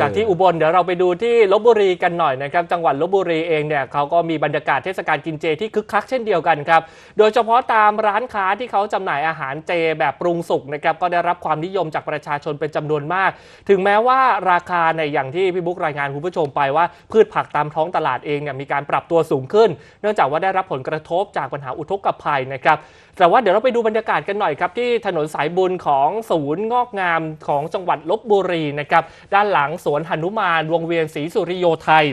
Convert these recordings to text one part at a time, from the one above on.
จากที่อุบลเดี๋ยวเราไปดูที่ลบบุรีกันหน่อยนะครับจังหวัดลบบุรีเองเนี่ยเขาก็มีบรรยากาศเทศกาลกินเจที่คึกคักเช่นเดียวกันครับโดยเฉพาะตามร้านค้าที่เขาจำหน่ายอาหารเจแบบปรุงสุกนะครับก็ได้รับความนิยมจากประชาชนเป็นจำนวนมาก ถึงแม้ว่าราคาในอย่างที่พี่บุ๊กรายงานคุณผู้ชมไปว่า พืชผักตามท้องตลาดเองเนี่ยมีการปรับตัวสูงขึ้น เนื่องจากว่าได้รับผลกระทบจากปัญหาอุทกภัยนะครับแต่ว่าเดี๋ยวเราไปดูบรรยากาศกันหน่อยครับที่ถนนสายบุญของศูนย์งอกงามของจังหวัดลบบุรีนะครับด้านหลังสวนหนุมานวงเวียนศรีสุริโยไทย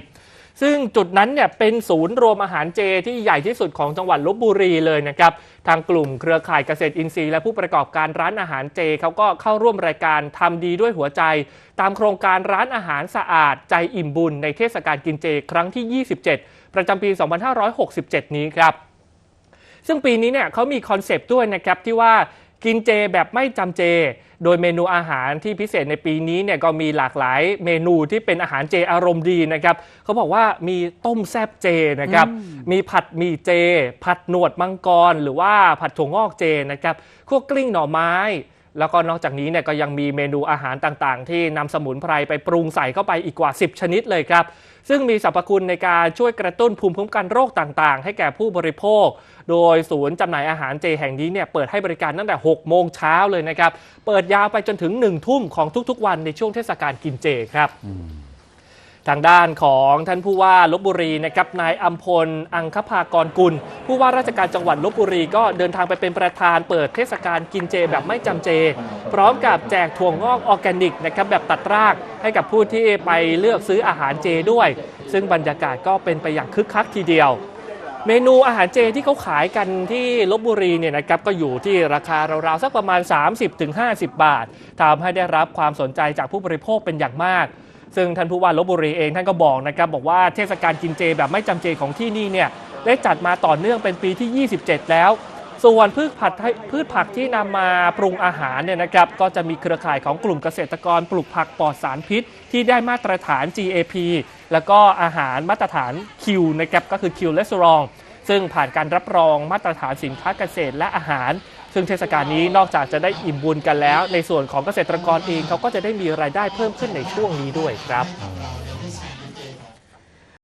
ซึ่งจุดนั้นเนี่ยเป็นศูนย์รวมอาหารเจที่ใหญ่ที่สุดของจังหวัดลบบุรีเลยนะครับ ทางกลุ่มเครือข่ายเกษตรอินทรีย์และผู้ประกอบการร้านอาหารเจเขาก็เข้าร่วมรายการทำดีด้วยหัวใจ ตามโครงการร้านอาหารสะอาดใจอิ่มบุญในเทศกาลกินเจครั้งที่ 27 ประจำปี 2567 นี้ครับซึ่งปีนี้เนี่ยเขามีคอนเซปต์ด้วยนะครับที่ว่า กินเจแบบไม่จำเจ โดยเมนูอาหารที่พิเศษในปีนี้เนี่ยก็มีหลากหลายเมนูที่เป็นอาหารเจอารมณ์ดีนะครับเขาบอกว่ามีต้มแซบเจนะครับ มีผัดหมีเจ ผัดหนวดมังกร หรือว่าผัดถั่วงอกเจนะครับคั่วกลิ้งหน่อไม้แล้วก็นอกจากนี้เนี่ยก็ยังมีเมนูอาหารต่างๆ ที่นำสมุนไพรไปปรุงใส่เข้าไปอีกกว่า 10 ชนิดเลยครับ ซึ่งมีสรรพคุณในการช่วยกระตุ้นภูมิคุ้มกันโรคต่างๆ ให้แก่ผู้บริโภค โดยศูนย์จำหน่ายอาหารเจแห่งนี้เนี่ยเปิดให้บริการตั้งแต่ 6 โมงเช้าเลยนะครับ เปิดยาวไปจนถึง 1 ทุ่มของทุกๆ วันในช่วงเทศกาลกินเจครับ ทางด้านของท่านผู้ว่าลบบุรีนะครับนายอัมพล อังคภากรกุล ผู้ว่าราชการจังหวัดลบบุรีก็เดินทางไปเป็นประธานเปิดเทศกาลกินเจแบบไม่จำเจ พร้อมกับแจกถั่วงอกออร์แกนิกนะครับแบบตัดรากให้กับผู้ที่ไปเลือกซื้ออาหารเจด้วย ซึ่งบรรยากาศก็เป็นไปอย่างคึกคักทีเดียวเมนูอาหารเจที่เขาขายกันที่ลบบุรีเนี่ยนะครับก็อยู่ที่ราคาราวๆสักประมาณ 30-50 บาททำให้ได้รับความสนใจจากผู้บริโภคเป็นอย่างมาก ซึ่งท่านผู้ว่าลบบุรีเองท่านก็บอกนะครับบอกว่าเทศกาลกินเจแบบไม่จำเจของที่นี่เนี่ยได้จัดมาต่อเนื่องเป็นปีที่ 27 แล้ว ส่วนพืชผักพืชผักที่นำมาปรุงอาหารเนี่ยนะครับก็จะมีเครือข่ายของกลุ่มเกษตรกรปลูกผักปลอดสารพิษ ที่ได้มาตรฐาน GAP แล้วก็อาหารมาตรฐาน Q นะครับก็คือ Q Restaurant ซึ่งผ่านการรับรองมาตรฐานสินค้าเกษตรและอาหาร ซึ่งเทศกาลนี้นอกจากจะได้อิ่มบุญกันแล้ว ในส่วนของเกษตรกรเองเขาก็จะได้มีรายได้เพิ่มขึ้นในช่วงนี้ด้วยครับ